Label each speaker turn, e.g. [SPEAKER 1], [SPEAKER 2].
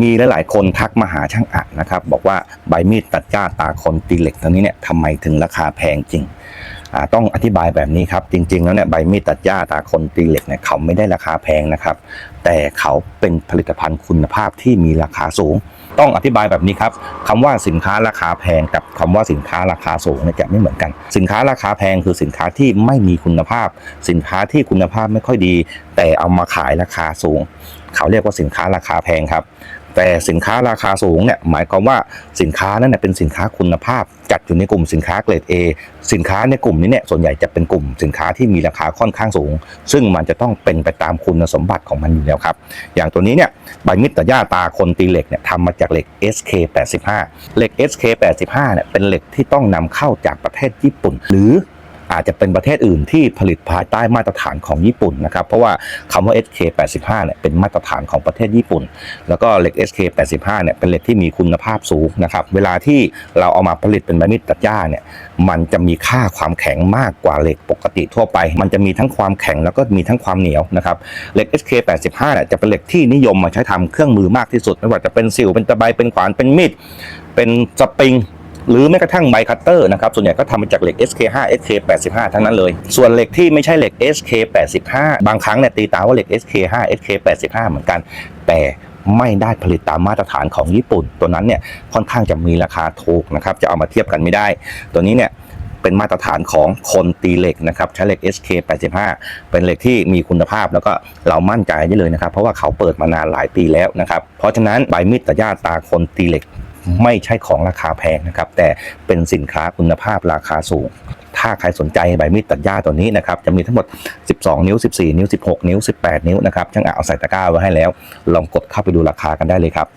[SPEAKER 1] มีหลาย ๆ คนทักมาหาช่างอัดนะครับ บอกว่าใบมีดตัดหญ้าตาคนตีเหล็กตัวนี้เนี่ยทำไมถึงราคาแพงจริงต้องอธิบายแบบนี้ครับ จริง ๆ แล้วเนี่ยใบมีดตัดหญ้าตาคนตีเหล็กเนี่ยเขาไม่ได้ราคาแพงนะครับ แต่เขาเป็นผลิตภัณฑ์คุณภาพที่มีราคาสูง ต้องอธิบายแบบนี้ครับคำว่าสินค้าราคาแพงกับคำว่าสินค้าราคาสูงเนี่ยจะไม่เหมือนกัน สินค้าราคาแพงคือสินค้าที่ไม่มีคุณภาพ สินค้าที่คุณภาพไม่ค่อยดี แต่เอามาขายราคาสูง เขาเรียกว่าสินค้าราคาแพงครับ แต่สินค้าราคาสูงเนี่ยหมายความว่าสินค้านั้นเป็นสินค้าคุณภาพ จัดอยู่ในกลุ่มสินค้าเกรด A สินค้าในกลุ่มนี้เนี่ยส่วนใหญ่จะเป็นกลุ่มสินค้าที่มีราคาค่อนข้างสูง ซึ่งมันจะต้องเป็นไปตามคุณสมบัติของมันอยู่แล้วครับ อย่างตัวนี้เนี่ยใบมิตรย่าตาคนตีเหล็กเนี่ยทำมาจากเหล็ก SK 85เหล็ก SK 85เนี่ยเป็นเหล็กที่ต้องนำเข้าจากประเทศญี่ปุ่น หรือ อาจจะเป็นประเทศอื่นที่ผลิตภายใต้มาตรฐานของญี่ปุ่นนะครับ เพราะว่าคำว่า SK 85 เนี่ยเป็นมาตรฐานของประเทศญี่ปุ่น แล้วก็เหล็ก SK 85 เนี่ยเป็นเหล็กที่มีคุณภาพสูงนะครับ เวลาที่เราเอามาผลิตเป็นใบมีดตัดหญ้าเนี่ยมันจะมีค่าความแข็งมากกว่าเหล็กปกติทั่วไป มันจะมีทั้งความแข็งแล้วก็มีทั้งความเหนียวนะครับเหล็ก SK 85 เนี่ยจะเป็นเหล็กที่นิยมมาใช้ทำเครื่องมือมากที่สุดไม่ว่าจะเป็นสิวเป็นตะไบเป็นขวานเป็นมีดเป็นสปริง หรือแม้กระทั่งใบคัตเตอร์นะครับส่วนใหญ่ก็ทำมาจากเหล็ก SK5 SK85 ทั้งนั้นเลย ส่วนเหล็กที่ไม่ใช่เหล็ก SK85 บางครั้งเนี่ยตีตาว่าเหล็ก SK5 SK85 เหมือนกัน แต่ไม่ได้ผลิตตามมาตรฐานของญี่ปุ่น ตัวนั้นเนี่ยค่อนข้างจะมีราคาถูกนะครับจะเอามาเทียบกันไม่ได้ ตัวนี้เนี่ยเป็นมาตรฐานของคนตีเหล็กนะครับใช้เหล็ก SK85 เป็นเหล็กที่มีคุณภาพแล้วก็เรามั่นใจได้เลยนะครับ เพราะว่าเขาเปิดมานานหลายปีแล้วนะครับ เพราะฉะนั้นใบมีดตะย่าตาคนตีเหล็ก ไม่ใช่ของราคาแพงนะครับ แต่เป็นสินค้าคุณภาพราคาสูง ถ้าใครสนใจใบมีดตัดหญ้าตัวนี้นะครับ จะมีทั้งหมด 12 นิ้ว 14 นิ้ว 16 นิ้ว 18 นิ้วนะครับช่างอะเอาใส่ตะกร้าไว้ให้แล้ว ลองกดเข้าไปดูราคากันได้เลยครับ